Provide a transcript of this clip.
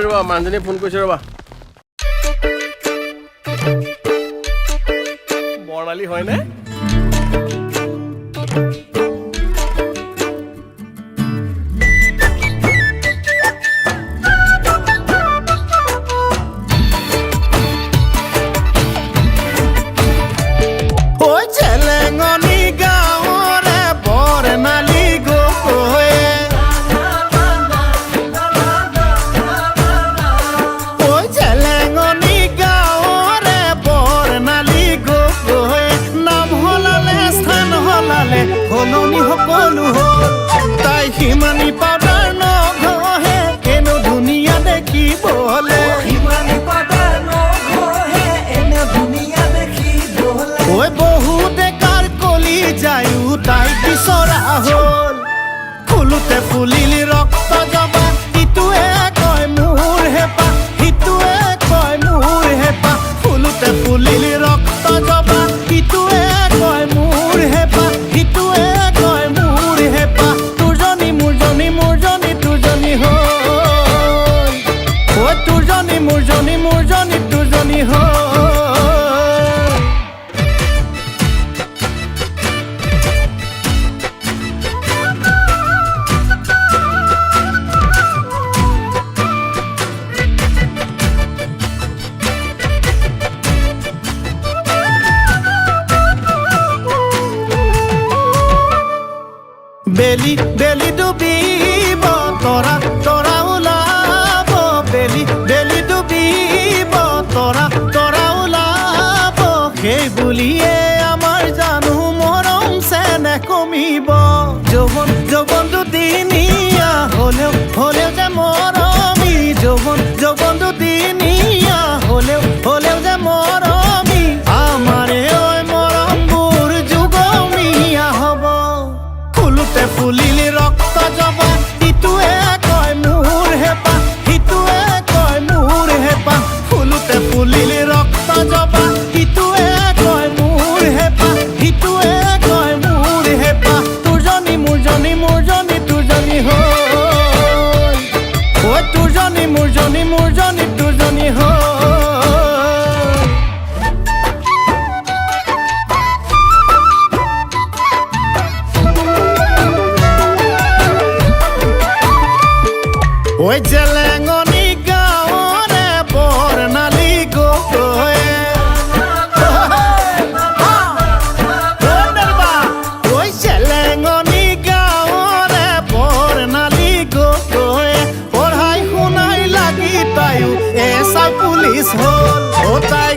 কৰিছোঁ ৰ'বা মানুহজনীয়ে ফোন কৰিছোঁ ৰ'বা বৰ্ণালী হয়নে যায় উতাই বিচৰা হ'ল। ফুলোতে ফুলিলি ৰক্ত যাব বেলি বেলি ডুবিব তৰা তৰা ওলাব, বেলি বেলি ডুবিব তৰা তৰা ওলাব। সেই বুলিয়ে আমাৰ জানো মৰম চেনে কমিব। যৌৱন যৌৱন দুদিনী ওই যে ল্যাঙ্গনি গাওরে বর্ণালি গো হ্যাঁ, হ্যাঁ, হ্যাঁ। ওই যে ল্যাঙ্গনি গাওরে বর্ণালি গো পঢ়াই শুনাই লাগি তাইও এসা পুলিশ হল। ও তাই